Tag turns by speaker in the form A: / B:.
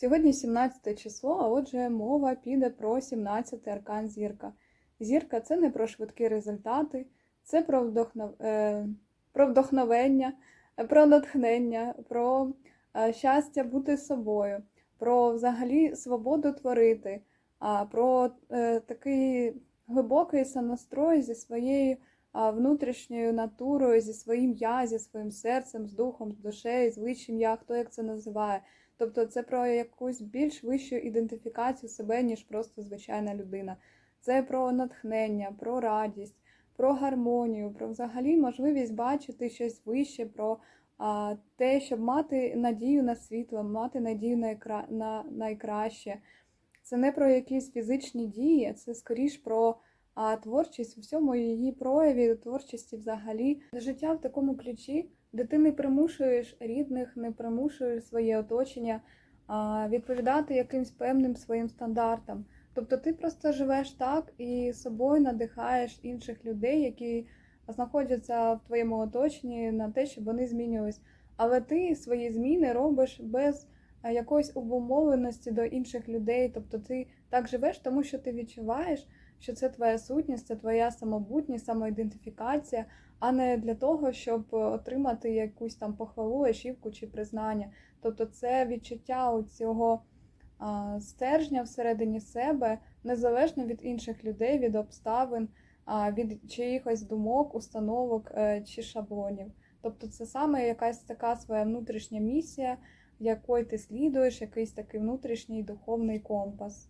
A: Сьогодні 17 число, а отже, мова піде про 17 аркан зірка. Зірка це не про швидкі результати, це про, вдохнов... е, про вдохновення, про натхнення, про е, щастя бути собою, про взагалі свободу творити, про е, такий глибокий самострой зі своєю внутрішньою натурою, зі своїм я, зі своїм серцем, з духом, з душею, з вищим я, хто як це називає. Тобто це про якусь більш вищу ідентифікацію себе, ніж просто звичайна людина. Це про натхнення, про радість, про гармонію, про взагалі можливість бачити щось вище, про а, те, щоб мати надію на світло, мати надію на, ікра... на найкраще. Це не про якісь фізичні дії, це скоріш про а, творчість у всьому її прояві, творчості взагалі. Життя в такому ключі, де ти не примушуєш рідних, не примушуєш своє оточення відповідати якимсь певним своїм стандартам. Тобто ти просто живеш так і собою надихаєш інших людей, які знаходяться в твоєму оточенні на те, щоб вони змінювались. Але ти свої зміни робиш без якоїсь обумовленості до інших людей. Тобто ти так живеш, тому що ти відчуваєш, що це твоя сутність, це твоя самобутність, самоідентифікація, а не для того, щоб отримати якусь там похвалу, ачівку чи признання. Тобто це відчуття цього стержня всередині себе, незалежно від інших людей, від обставин, від чиїхось думок, установок е, чи шаблонів. Тобто це саме якась така своя внутрішня місія, якої ти слідуєш, якийсь такий внутрішній духовний компас.